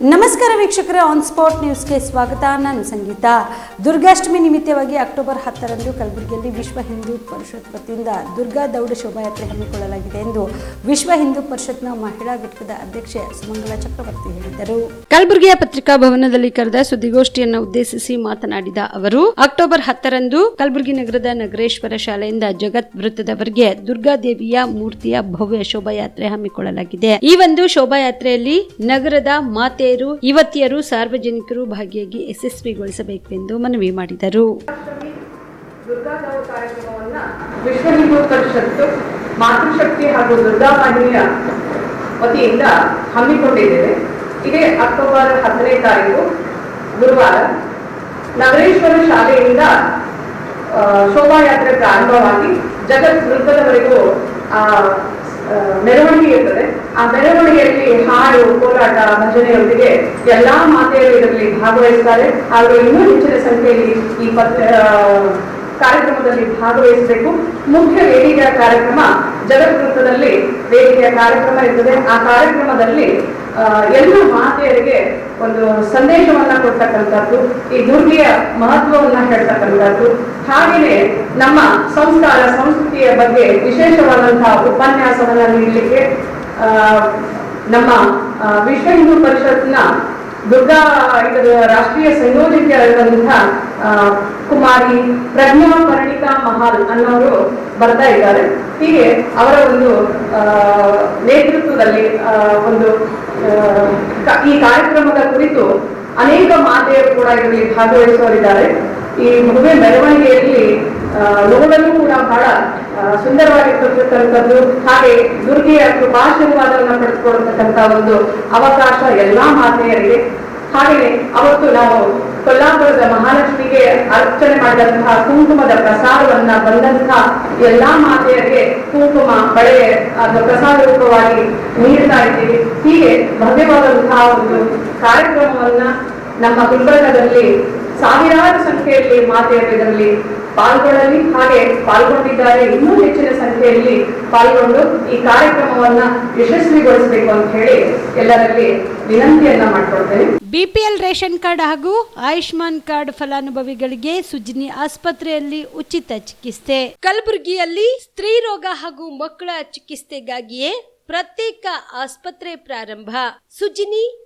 ನಮಸ್ಕಾರ ವೀಕ್ಷಕರ on spot ನ್ಯೂಸ್ಗೆ ಸ್ವಾಗತ. ನಾನು ಸಂಗೀತ. ದುರ್ಗಾಷ್ಟಮಿ ನಿಮಿತ್ತವಾಗಿ ಅಕ್ಟೋಬರ್ ಹತ್ತರಂದು ಕಲಬುರಗಿಯಲ್ಲಿ ವಿಶ್ವ ಹಿಂದೂ ಪರಿಷತ್ ವತಿಯಿಂದ ದುರ್ಗಾ ದೌಡ ಶೋಭಾಯಾತ್ರೆ ಹಮ್ಮಿಕೊಳ್ಳಲಾಗಿದೆ ಎಂದು ವಿಶ್ವ ಹಿಂದೂ ಪರಿಷತ್ನ ಮಹಿಳಾ ಘಟಕದ ಅಧ್ಯಕ್ಷೆ ಸುಮಂಗಲ ಚಕ್ರವರ್ತಿ ಹೇಳಿದರು. ಕಲಬುರಗಿಯ ಪತ್ರಿಕಾ ಭವನದಲ್ಲಿ ಕರೆದ ಸುದ್ದಿಗೋಷ್ಠಿಯನ್ನು ಉದ್ದೇಶಿಸಿ ಮಾತನಾಡಿದ ಅವರು, ಅಕ್ಟೋಬರ್ ಹತ್ತರಂದು ಕಲಬುರಗಿ ನಗರದ ನಗರೇಶ್ವರ ಶಾಲೆಯಿಂದ ಜಗತ್ ವೃತ್ತದವರೆಗೆ ದುರ್ಗಾದೇವಿಯ ಮೂರ್ತಿಯ ಭವ್ಯ ಶೋಭಾಯಾತ್ರೆ ಹಮ್ಮಿಕೊಳ್ಳಲಾಗಿದೆ. ಈ ಒಂದು ಶೋಭಾಯಾತ್ರೆಯಲ್ಲಿ ನಗರದ ಮಾತೆಯರು ಯುವತಿಯರು ಸಾರ್ವಜನಿಕರು ಭಾಗಿಯಾಗಿ ಯಶಸ್ವಿಗೊಳಿಸಬೇಕು ಎಂದು ಮನವಿ ಮಾಡಿದರು. ವಿಶ್ವ ಪರಿಷತ್ತು ಮಾತೃಶಕ್ತಿ ಹಾಗೂ ದುರ್ಗಾವಾಹಿನಿಯ ವತಿಯಿಂದ ಹಮ್ಮಿಕೊಂಡಿದ್ದೇವೆ. ಇದೇ ಅಕ್ಟೋಬರ್ ಹತ್ತನೇ ತಾರೀಕು ಗುರುವಾರ ನಗರೇಶ್ವರ ಶಾಲೆಯಿಂದ ಶೋಭಾಯಾತ್ರೆ ಪ್ರಾರಂಭವಾಗಿ ಜಗತ್ ಆ, ಮೆರವಣಿಗೆ ಇರ್ತದೆ. ಆ ಮೆರವಣಿಗೆಯಲ್ಲಿ ಹಾಡು ಕೋಲಾಟ ಭಜನೆಯೊಂದಿಗೆ ಎಲ್ಲಾ ಮಾತೆಯರು ಇದರಲ್ಲಿ ಭಾಗವಹಿಸ್ತಾರೆ. ಆದರೆ ಇನ್ನೂ ಹೆಚ್ಚಿನ ಸಂಖ್ಯೆಯಲ್ಲಿ ಈ ಪತ್ ಆ, ಕಾರ್ಯಕ್ರಮದಲ್ಲಿ ಭಾಗವಹಿಸಬೇಕು. ಮುಖ್ಯ ವೇದಿಕೆಯ ಕಾರ್ಯಕ್ರಮ ಜಗದ್ವೃತ್ತದಲ್ಲಿ ವೇದಿಕೆಯ ಕಾರ್ಯಕ್ರಮ ಇರ್ತದೆ. ಆ ಕಾರ್ಯಕ್ರಮದಲ್ಲಿ ಎಲ್ಲ ಮಾತೆಯರಿಗೆ ಒಂದು ಸಂದೇಶವನ್ನ ಕೊಡ್ತಕ್ಕಂಥದ್ದು ಈ ದುರ್ಗಿಯ ಮಹತ್ವವನ್ನ ಹೇಳ್ತಕ್ಕಂಥದ್ದು. ಹಾಗೆಯೇ ನಮ್ಮ ಸಂಸ್ಕಾರ ಸಂಸ್ಕೃತಿಯ ಬಗ್ಗೆ ವಿಶೇಷವಾದಂತಹ ಉಪನ್ಯಾಸವನ್ನ ನೀಡಲಿಕ್ಕೆ ನಮ್ಮ ವಿಶ್ವ ಹಿಂದೂ ಪರಿಷತ್ನ ದುರ್ಗಾ ಇದರ ರಾಷ್ಟ್ರೀಯ ಸಂಯೋಜಕಿಯಾದಂತಹ ಆ, ಕುಮಾರಿ ಪ್ರಜ್ಞಾ ಪರಿಣಿತಾ ಮಹಾಲ್ ಅನ್ನೋರು ಬರ್ತಾ ಇದ್ದಾರೆ. ಹೀಗೆ ಅವರ ಒಂದು ನೇತೃತ್ವದಲ್ಲಿ ಒಂದು ಈ ಕಾರ್ಯಕ್ರಮದ ಕುರಿತು ಅನೇಕ ಮಾತೆಯರು ಕೂಡ ಇದರಲ್ಲಿ ಭಾಗವಹಿಸುವರಿದ್ದಾರೆ ಈ ಮದುವೆ ಮೆರವಣಿಗೆಯಲ್ಲಿ ನೋಡಲು ಕೂಡ ಬಹಳ ಸುಂದರವಾಗಿ ಸುಂದರವಾಗಿರ್ತಕ್ಕಂಥದ್ದು. ಹಾಗೆ ದುರ್ಗೆಯ ಕೃಪಾಶೀರ್ವಾದವನ್ನು ಪಡೆದುಕೊಳ್ಳತಕ್ಕಂಥ ಒಂದು ಅವಕಾಶ ಎಲ್ಲಾ ಮಾತೆಯರಿಗೆ. ಹಾಗೆಯೇ ಅವತ್ತು ನಾವು ಕೊಲ್ಲಾಪುರದ ಮಹಾಲಕ್ಷ್ಮಿಗೆ ಅರ್ಚನೆ ಮಾಡಿದಂತಹ ಕುಂಕುಮದ ಪ್ರಸಾದವನ್ನ ಬಂದಂತಹ ಎಲ್ಲಾ ಮಾತೆಯರಿಗೆ ಕುಂಕುಮ, ಬಳೆ ಅಥವಾ ಪ್ರಸಾದ ರೂಪವಾಗಿ ನೀಡ್ತಾ ಇದ್ದೀವಿ. ಹೀಗೆ ಭವ್ಯವಾದಂತಹ ಒಂದು ಕಾರ್ಯಕ್ರಮವನ್ನ ನಮ್ಮ ಗುಲ್ಬರ್ಗದಲ್ಲಿ ಸಾವಿರಾರು ಸಂಖ್ಯೆಯಲ್ಲಿ ಮಾತೆಯರು ಇದರಲ್ಲಿ ಪಾಲ್ಗೊಳ್ಳಲಿ. ಹಾಗೆ ಪಾಲ್ಗೊಂಡಿದ್ದಾರೆ ಇನ್ನೂ ಹೆಚ್ಚಿನ ಸಂಖ್ಯೆಯಲ್ಲಿ ಪಾಲ್ಗೊಂಡು ಈ ಕಾರ್ಯಕ್ರಮವನ್ನ ಯಶಸ್ವಿಗೊಳಿಸಬೇಕು ಅಂತ ಹೇಳಿ ಎಲ್ಲರಲ್ಲಿ ವಿನಂತಿಯನ್ನ ಮಾಡ್ಕೊಳ್ತೇನೆ. ಬಿಪಿಎಲ್ ರೇಷನ್ ಕಾರ್ಡ್ ಹಾಗೂ ಆಯುಷ್ಮಾನ್ ಕಾರ್ಡ್ ಫಲಾನುಭವಿಗಳಿಗೆ ಸುಜಿನಿ ಆಸ್ಪತ್ರೆಯಲ್ಲಿ ಉಚಿತ ಚಿಕಿತ್ಸೆ. ಕಲಬುರಗಿಯಲ್ಲಿ ಸ್ತ್ರೀ ರೋಗ ಹಾಗೂ ಮಕ್ಕಳ ಚಿಕಿತ್ಸೆಗಾಗಿಯೇ ಪ್ರತ್ಯೇಕ ಆಸ್ಪತ್ರೆ ಪ್ರಾರಂಭ. ಸುಜಿನಿ